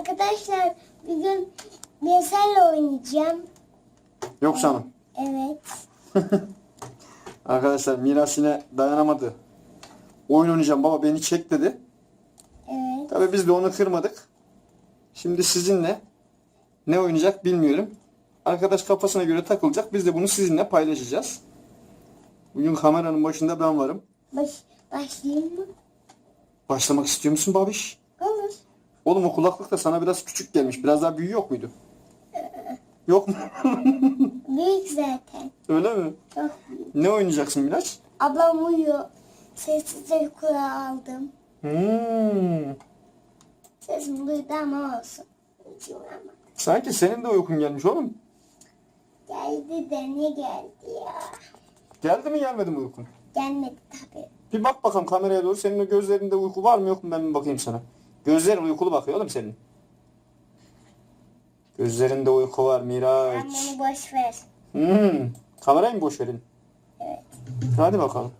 Arkadaşlar bugün Biyasar'la oynayacağım. Yok canım. Evet. Arkadaşlar Miras yine dayanamadı. Oyun oynayacağım baba beni çek dedi. Evet. Tabii biz de onu kırmadık. Şimdi sizinle ne oynayacak bilmiyorum. Arkadaş kafasına göre takılacak. Biz de bunu sizinle paylaşacağız. Bugün kameranın başında ben varım. Baş, başlayayım mı? Başlamak istiyor musun babiş? Olur. Oğlum o kulaklık da sana biraz küçük gelmiş. Biraz daha büyüğü yok muydu? Yok mu? Büyük zaten. Öyle mi? Çok büyük. Ne oynayacaksın Miraç? Ablam uyuyor. Sessiz uykuya aldım. Hmm. Sesim duydu ama olsun. Hiç. Sanki senin de uykun gelmiş oğlum. Geldi de ne geldi ya? Geldi mi gelmedi mi uykun? Gelmedi tabii. Bir bak bakalım kameraya doğru. Senin o gözlerinde uyku var mı yok mu ben bir bakayım sana. Gözlerin uykulu bakıyor oğlum senin. Gözlerinde uyku var Sen Miraç. beni boş ver. Hmm. Kamerayı mı boş verin? Evet. Hadi bakalım.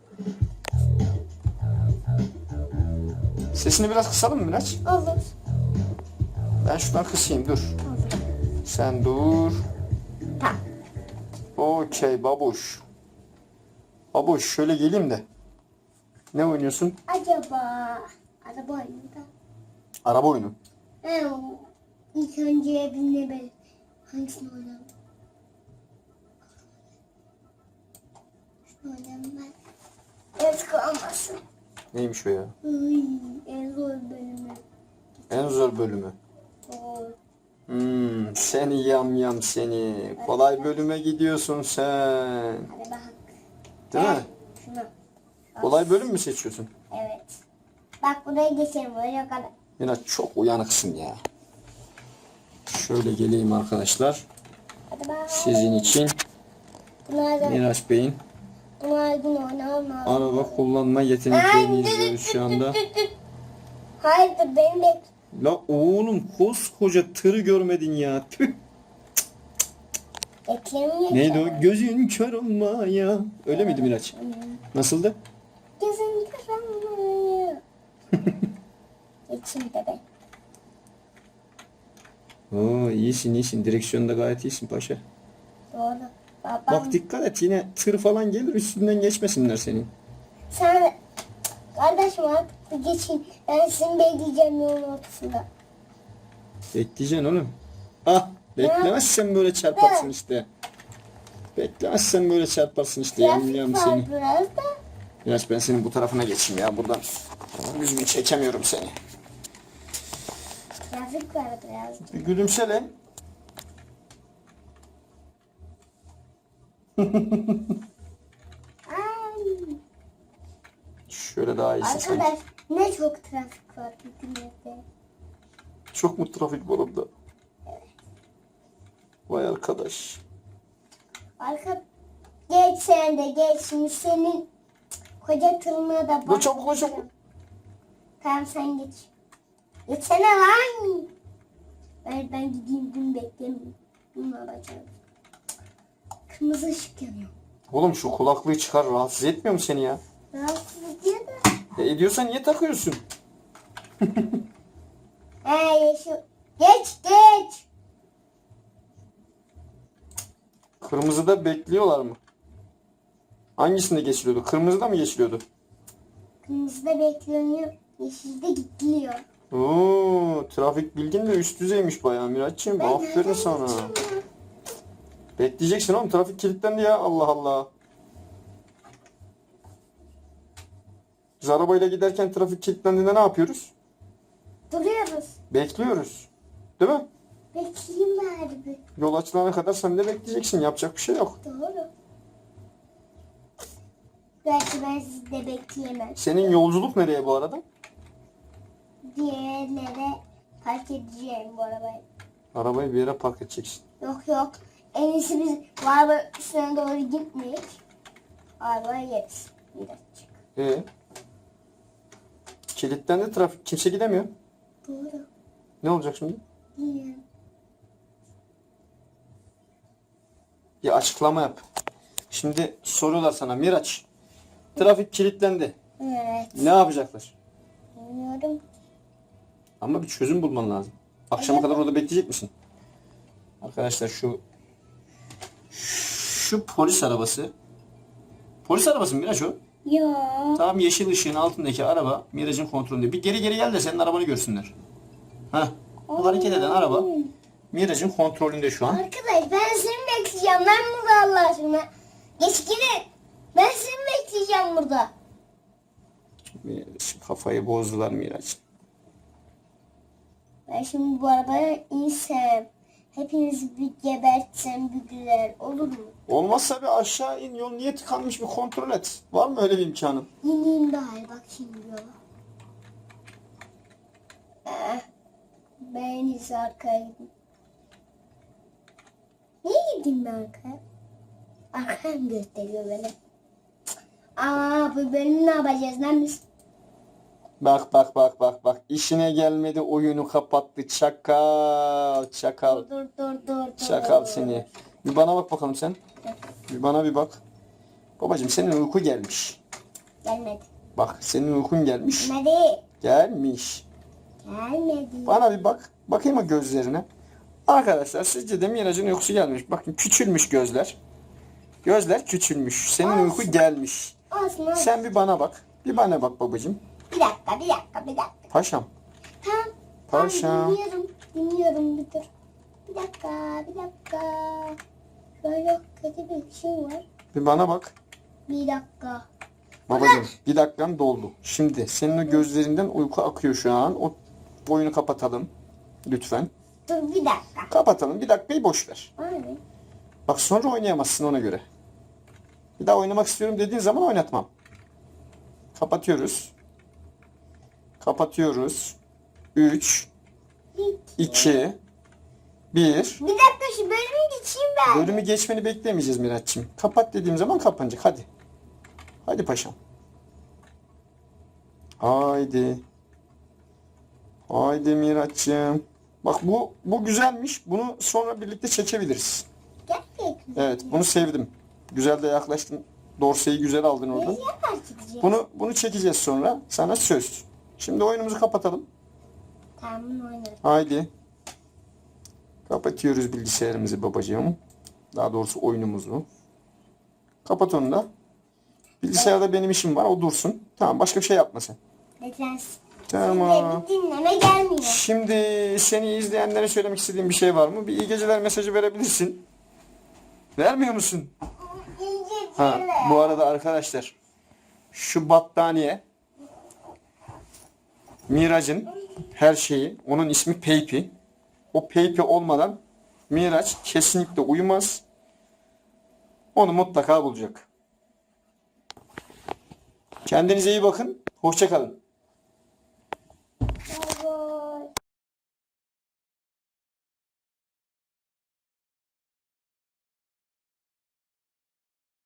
Sesini biraz kısalım mı Miraç? Olur. Ben şuradan kısayım dur. Olur. Sen dur. Tamam. Okey babuş. Babuş şöyle geleyim de. Ne oynuyorsun? Acaba araba oyunda. Araba oyunu. He, ilk önce binle ben hangisini oynayalım? Şunu oynayalım ben. Evet kalmasın. Neymiş o ya? Uy, en zor bölümü. En zor bölümü. Hmm, seni yam yam seni. Kolay bölüme gidiyorsun sen. Hadi bak. Değil mi? Şunu. Kolay bölüm mü seçiyorsun? Evet. Bak buraya geçelim. Böyle kadar. Miraç çok uyanıksın ya. Şöyle geleyim arkadaşlar. Sizin için Miraç Bey'in araba kullanma yeteneklerini izliyoruz şu anda. Hayır benim de La oğlum koskoca tırı görmedin ya. Tüh. Neydi o? Gözün kör olma ya. Öyle miydi Miraç? Nasıldı? Gözüm karanlığı. Geçeyim de ben. Oo iyisin iyisin. Direksiyonda gayet iyisin paşa. Doğru. Babam. Bak dikkat et yine tır falan gelir üstünden geçmesinler senin. Sen kardeşim artık geçin. Ben seni bekleyeceğim yolun ortasında. Bekleyeceksin oğlum. Ah beklemezsen böyle çarparsın işte. Beklemezsen böyle çarparsın işte var seni. biraz da. Biraz ben senin bu tarafına geçeyim ya buradan. Yüzümü çekemiyorum seni. Trafik var biraz. Bir gülümse lan. Ay. Şöyle daha iyisin sanki. Arkadaş ne çok trafik var evde. Çok mu trafik var orada? Vay arkadaş. Arka geç sen de geç. Şimdi senin koca tırmığı da Dur çabuk çabuk. Tamam sen geç. Geçsene lan. Ben, ben gideyim gün beklemeyeyim. Bunu alacağım. Kırmızı ışık yanıyor. Oğlum şu kulaklığı çıkar rahatsız etmiyor mu seni ya? Rahatsız ediyor da. E ediyorsan niye takıyorsun? He yeşil. Geç geç. Kırmızıda bekliyorlar mı? Hangisinde geçiliyordu? Kırmızıda mı geçiliyordu? Kırmızıda bekleniyor. Yeşilde gidiliyor. Oo, trafik bilgin de üst düzeymiş bayağı Miraç'cığım. Aferin sana. Bekleyeceksin oğlum trafik kilitlendi ya Allah Allah. Biz arabayla giderken trafik kilitlendiğinde ne yapıyoruz? Duruyoruz. Bekliyoruz. Değil mi? Bekleyeyim bari bir. Yol açılana kadar sen de bekleyeceksin. Yapacak bir şey yok. Doğru. Belki ben sizi de bekleyemem. Senin yolculuk nereye bu arada? Diğerlere park edeceğim bu arabayı. Arabayı bir yere park edeceksin. Yok yok. En iyisi biz bu araba üstüne doğru gitmeyek. Arabayı yeriz. Bir dakika. Ee? Kilitlendi trafik. Kimse gidemiyor. Doğru. Ne olacak şimdi? Bilmiyorum. Bir açıklama yap. Şimdi soruyorlar sana Miraç. Trafik kilitlendi. Evet. Ne yapacaklar? Bilmiyorum. Ama bir çözüm bulman lazım. Akşama kadar orada bekleyecek misin? Arkadaşlar şu şu polis arabası. Polis arabası mı Miraç o? Ya. Tamam yeşil ışığın altındaki araba Miraç'ın kontrolünde. Bir geri geri gel de senin arabanı görsünler. Heh. Bu hareket eden araba Miraç'ın kontrolünde şu an. Arkadaş ben seni bekleyeceğim. Ben burada Allah aşkına. Geç gidin. Ben seni bekleyeceğim burada. Kafayı bozdular Miraç. Ben şimdi bu arabaya insem. Hepinizi bir gebertsem bir güzel olur mu? Olmazsa bir aşağı in yol niye tıkanmış bir kontrol et. Var mı öyle bir imkanın? İneyim bari bak şimdi yola. Eh, ben en iyisi arkaya gideyim. Niye gideyim ben arkaya? Arkaya mı gösteriyor beni? Aa bu bölümü ne yapacağız lan biz? Bak bak bak bak bak. İşine gelmedi oyunu kapattı. Çakal. Çakal. Dur dur dur dur. Çakal seni. Bir bana bak bakalım sen. Bir bana bir bak. Babacım senin uyku gelmiş. Gelmedi. Bak senin uykun gelmiş. Gelmedi. Gelmiş. Gelmedi. Bana bir bak. Bakayım o gözlerine. Arkadaşlar sizce de Miraç'ın uykusu gelmiş. Bakın küçülmüş gözler. Gözler küçülmüş. Senin Olsun. uyku gelmiş. Olsun. Sen bir bana bak. Bir bana bak babacım. Bir dakika bir dakika bir dakika. Paşam. Tamam. Tamam Paşam. dinliyorum. Dinliyorum bir dur. Bir dakika bir dakika. Şöyle kötü bir şey var. Bir bana bak. Bir dakika. Babacım bir dakikan doldu. Şimdi senin o gözlerinden uyku akıyor şu an. O boyunu kapatalım. Lütfen. Dur bir dakika. Kapatalım. Bir dakikayı boş ver. Abi. Bak sonra oynayamazsın ona göre. Bir daha oynamak istiyorum dediğin zaman oynatmam. Kapatıyoruz. Kapatıyoruz. 3, İki. 2, 1. Bir dakika şu bölümü geçeyim ben. Bölümü geçmeni beklemeyeceğiz Miraç'cığım. Kapat dediğim zaman kapanacak. Hadi. Hadi paşam. Haydi. Haydi Miraç'cığım. Bak bu bu güzelmiş. Bunu sonra birlikte çekebiliriz. Gerçekten. Evet bunu sevdim. Güzel de yaklaştın. Dorseyi güzel aldın oradan. Yapar. Bunu bunu çekeceğiz sonra. Sana söz. Şimdi oyunumuzu kapatalım. Tamam oynarım. Haydi. Kapatıyoruz bilgisayarımızı babacığım. Daha doğrusu oyunumuzu. Kapat onu da. Bilgisayarda benim işim var. O dursun. Tamam başka bir şey yapma sen. Lütfen. Tamam. Dinleme gelmiyor. Şimdi seni izleyenlere söylemek istediğin bir şey var mı? Bir iyi geceler mesajı verebilirsin. Vermiyor musun? İyi Ha, geceler. bu arada arkadaşlar şu battaniye Miraç'ın her şeyi. Onun ismi Peypi. O Peypi olmadan Miraç kesinlikle uyumaz. Onu mutlaka bulacak. Kendinize iyi bakın. Hoşçakalın.